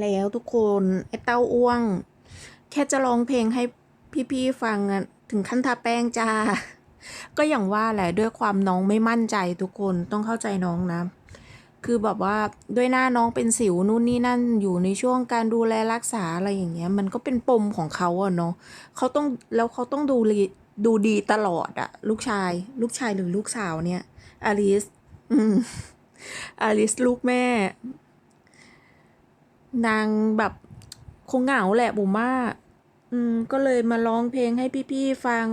แล้วทุกคนไอ้เต้าอ้วง แค่จะร้องเพลงให้พี่ๆฟังอะถึงขั้นทาแป้งจ้า ก็อย่างว่าแหละด้วยความน้องไม่มั่นใจทุกคนต้องเข้าใจน้องนะ คือแบบว่าด้วยหน้าน้องเป็นสิวนู่นนี่นั่นอยู่ในช่วงการดูแลรักษาอะไรอย่างเงี้ย มันก็เป็นปมของเขาอะเนาะเขาต้องแล้วเขาต้องดูดูดีตลอดอะลูกชาย ลูกชายหรือลูกสาวเนี่ยอลิสอืมอลิสลูกแม่ นางแบบคงเหงาแหละบุ๋มว่าอืม ก็เลยมาร้องเพลงให้พี่ๆฟัง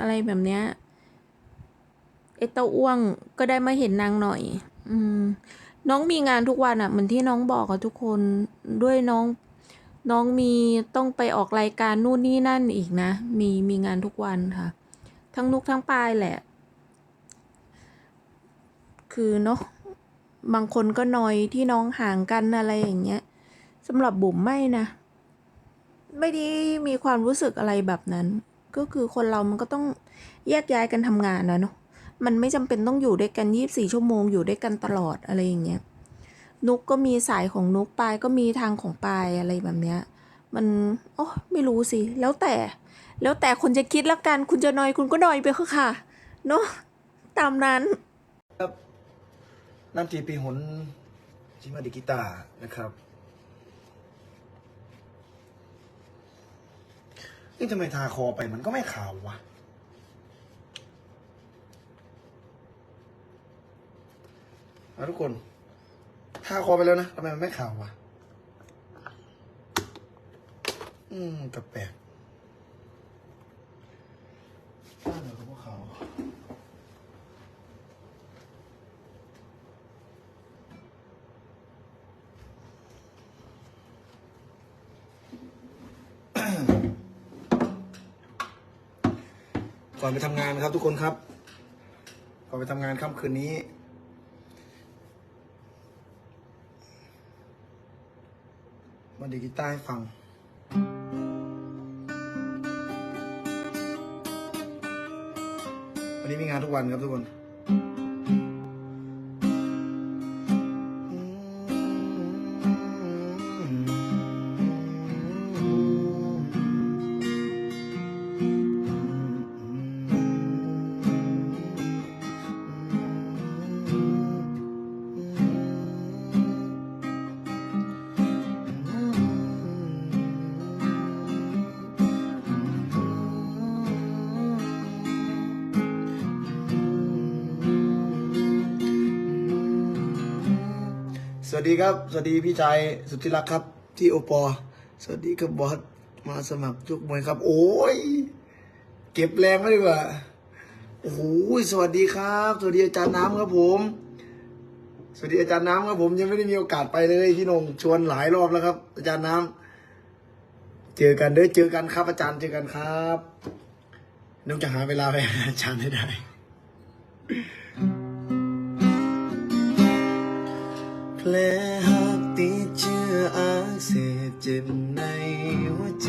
อะไรแบบเนี้ยไอเต้าอ้วงก็ได้มาเห็นนางหน่อย อืม น้องมีงานทุกวันอะ่ะ เหมือนที่น้องบอกอะทุกคนด้วยน้อง น้องมีต้องไปออกรายการนู่นนี่นั่นอีกนะ มีมีงานทุกวันค่ะ ทั้งนุกทั้งปลายแหละ คือเนาะบางคนก็นอยที่น้องห่างกันอะไรอย่างเงี้ย สำหรับบุ๋มไม่นะ ไม่ได้มีความรู้สึกอะไรแบบนั้น ก็คือคนเรามันก็ต้องแยกย้ายกันทำงานนะเนาะมันไม่จำเป็นต้องอยู่ด้วยกันยี่บสี่ชั่วโมงอยู่ด้วยกันตลอดอะไรอย่างเงี้ยนุกก็มีสายของนุกปลายก็มีทางของปลายอะไรแบบเนี้ย มันโอ้ไม่รู้สิ แล้วแต่ แล้วแต่คนจะคิดแล้วกันคุณจะนอยคุณก็นอยไปเถอะค่ะ เนาะตามนั้น ครับน้ำจีปีหนชิมาดิกิตานะครับ นี่ทำไมทาคอไปมันก็ไม่ขาววะ เอาทุกคน ทาคอไปแล้วนะทำไมมันไม่ขาววะ อืมแปลกๆน่าเหนือ ก่อนไปทำงานนะครับ ทุกคนครับ ก่อนไปทำงานค่ำคืนนี้ มาดีกีตาร์ให้ฟังวันนี้มีงานทุกวันครับทุกคน สวัสดีครับ สวัสดีพี่ชายสุดที่รักครับ ที่โอปอ สวัสดีครับบอสมาสมัครชกมวยครับ โอ้ย เก็บแรงไว้ดีกว่าโอ้โหสวัสดีครับ สวัสดีอาจารย์น้ำครับผม สวัสดีอาจารย์น้ำครับผมยังไม่ได้มีโอกาสไปเลยพี่นงชวนหลายรอบแล้วครับ อาจารย์น้ำเจอกันเด้อเจอกันครับ อาจารย์เจอกันครับน้องจะหาเวลาไปหาอาจารย์ให้ได้ แผลหักติดเชื้ออักเสบเจ็บในหัวใจ